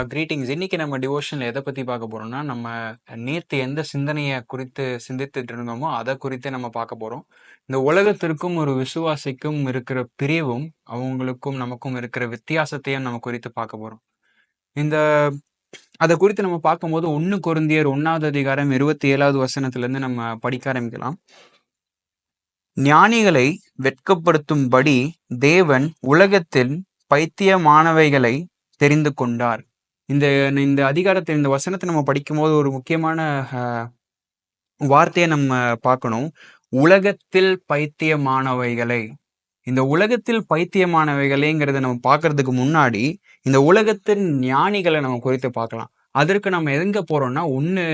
Greetings இன்னைக்கு நம்ம டிவோஷனில் எதை பற்றி பார்க்க போகிறோம்னா நம்ம நேற்று எந்த சிந்தனையை குறித்து சிந்தித்துட்டு இருந்தோமோ அதை குறித்து நம்ம பார்க்க போகிறோம் இந்த உலகத்திற்கும் ஒரு விசுவாசிக்கும் இருக்கிற பிரிவும் அவங்களுக்கும் நமக்கும் இருக்கிற வித்தியாசத்தையும் நம்ம குறித்து பார்க்க போகிறோம் இந்த அதை குறித்து நம்ம பார்க்கும்போது ஒன்று குருந்தியர் ஒன்றாவது அதிகாரம் இருபத்தி ஏழாவது வசனத்திலேருந்து நம்ம படிக்க ஆரம்பிக்கலாம். ஞானிகளை வெட்கப்படுத்தும்படி தேவன் உலகத்தில் பைத்தியமானவைகளை தெரிந்து கொண்டார். இந்த இந்த அதிகாரத்தை இந்த வசனத்தை நம்ம படிக்கும்போது ஒரு முக்கியமான வார்த்தையை நம்ம பார்க்கணும். உலகத்தில் பைத்தியமானவைகளை. இந்த உலகத்தில் பைத்தியமானவைகளேங்கிறத நம்ம பார்க்கறதுக்கு முன்னாடி இந்த உலகத்தின் ஞானிகளை நம்ம குறித்து பார்க்கலாம். அதற்கு நம்ம எங்க போறோம்னா ஒன்று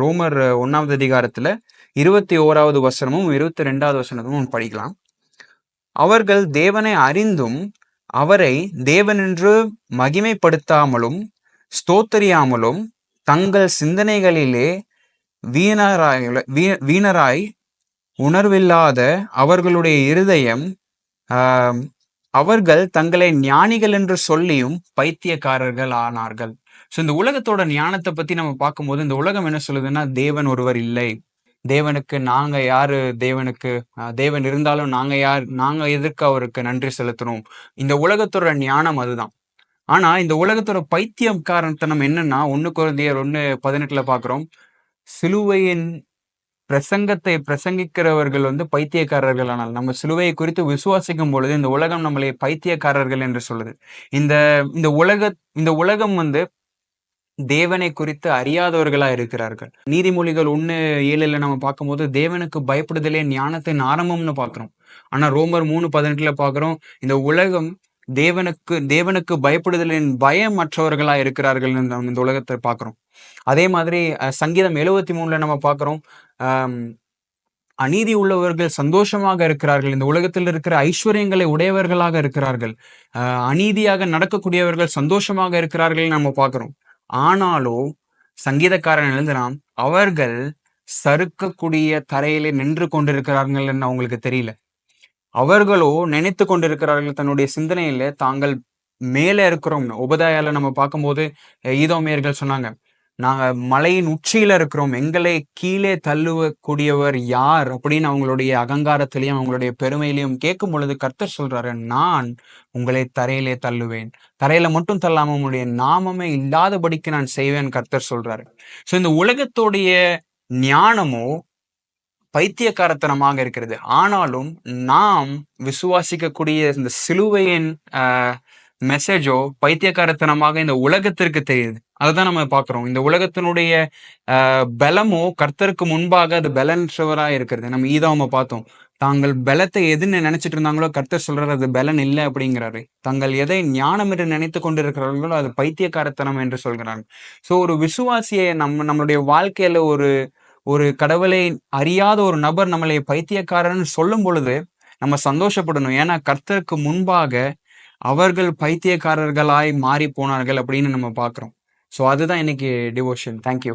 ரோமர் ஒன்றாவது அதிகாரத்துல இருபத்தி ஓராவது வசனமும் இருபத்தி ரெண்டாவது வசனமும் படிக்கலாம். அவர்கள் தேவனை அறிந்தும் அவரை தேவனென்று மகிமைப்படுத்தாமலும் ஸ்தோத்தரியாமலும் தங்கள் சிந்தனைகளிலே வீணராய் வீணராய் உணர்வில்லாத அவர்களுடைய இருதயம் அவர்கள் தங்களை ஞானிகள் என்று சொல்லியும் பைத்தியக்காரர்கள் ஆனார்கள். ஸோ இந்த உலகத்தோட ஞானத்தை பத்தி நம்ம பார்க்கும்போது இந்த உலகம் என்ன சொல்லுதுன்னா தேவன் ஒருவர் இல்லை. தேவனுக்கு நாங்க யாரு? தேவனுக்கு தேவன் இருந்தாலும் நாங்க யார்? நாங்க எதற்கு அவருக்கு நன்றி செலுத்தணும் இந்த உலகத்தோட ஞானம் அதுதான். ஆனா இந்த உலகத்தோட பைத்தியம் காரணத்தனம் என்னன்னா ஒன்னு குழந்தையர் ஒன்னு பதினெட்டுல பாக்குறோம். சிலுவையின் பிரசங்கத்தை பிரசங்கிக்கிறவர்கள் வந்து பைத்தியக்காரர்கள் ஆனால் நம்ம சிலுவையை குறித்து விசுவாசிக்கும் பொழுது இந்த உலகம் நம்மளை பைத்தியக்காரர்கள் என்று சொல்லுது. இந்த இந்த உலக இந்த உலகம் வந்து தேவனை குறித்து அறியாதவர்களா இருக்கிறார்கள். நீதிமொழிகள் ஒண்ணு ஏழுல நம்ம பார்க்கும்போது தேவனுக்கு பயப்படுதலே ஞானத்தின் ஆரம்பம்னு பாக்குறோம் ஆனா ரோமர் மூணு பதினெட்டுல பாக்குறோம் இந்த உலகம் தேவனுக்கு தேவனுக்கு பயப்படுதலின் பயம் மற்றவர்களா இருக்கிறார்கள் இந்த உலகத்தை பார்க்குறோம். அதே மாதிரி சங்கீதம் எழுவத்தி மூணுல நம்ம பார்க்குறோம் அநீதி உள்ளவர்கள் சந்தோஷமாக இருக்கிறார்கள். இந்த உலகத்தில் இருக்கிற ஐஸ்வர்யங்களை உடையவர்களாக இருக்கிறார்கள். அநீதியாக நடக்கக்கூடியவர்கள் சந்தோஷமாக இருக்கிறார்கள் நம்ம பார்க்குறோம். ஆனாலும் சங்கீதக்காரன் எழுதுறான் அவர்கள் சறுக்கக்கூடிய தரையிலே நின்று கொண்டிருக்கிறார்கள் அவங்களுக்கு தெரியல. அவர்களோ நினைத்து கொண்டிருக்கிறார்கள் தன்னுடைய சிந்தனையில தாங்கள் மேலே இருக்கிறோம் உபதாயால நம்ம பார்க்கும்போது ஈதோமியர்கள் சொன்னாங்க நாங்க மலையின் உச்சியில இருக்கிறோம். எங்களை கீழே தள்ளுவக்கூடியவர் யார்? அப்படின்னு அவங்களுடைய அகங்காரத்திலையும் அவங்களுடைய பெருமையிலையும் கேட்கும் பொழுது கர்த்தர் சொல்றாரு நான் உங்களை தரையிலே தள்ளுவேன். தரையில மட்டும் தள்ளாம உங்களுடைய நாமமே இல்லாதபடிக்கு நான் செய்வேன் கர்த்தர் சொல்றாரு. ஸோ இந்த உலகத்துடைய ஞானமோ பைத்தியக்காரத்தனமாக இருக்கிறது. ஆனாலும் நாம் விசுவாசிக்கக்கூடிய இந்த சிலுவையின் மெசேஜோ பைத்தியக்காரத்தனமாக இந்த உலகத்திற்கு தெரியுது. அதைதான் நம்ம பார்க்குறோம். இந்த உலகத்தினுடைய பலமோ கர்த்தருக்கு முன்பாக அது பலன்றவரா இருக்கிறது. நம்ம ஈதாம பார்த்தோம். தாங்கள் பலத்தை எதுன்னு நினைச்சிட்டு இருந்தாங்களோ கர்த்தர் சொல்றாரு அது பலன் இல்லை அப்படிங்கிறாரு. தங்கள் எதை ஞானம் என்று நினைத்து கொண்டிருக்கிறார்களோ அது பைத்தியக்காரத்தனம் என்று சொல்கிறாங்க. ஸோ ஒரு விசுவாசியை நம்ம நம்மளுடைய வாழ்க்கையில ஒரு ஒரு கடவுளை அறியாத ஒரு நபர் நம்மளை பைத்தியக்காரன் சொல்லும் பொழுது நம்ம சந்தோஷப்படணும். ஏன்னா கர்த்தருக்கு முன்பாக அவர்கள் பைத்தியக்காரர்களாய் மாறி போனார்கள் அப்படின்னு நம்ம பார்க்குறோம். ஸோ அதுதான் இன்னைக்கு டிவோஷன் தேங்க்யூ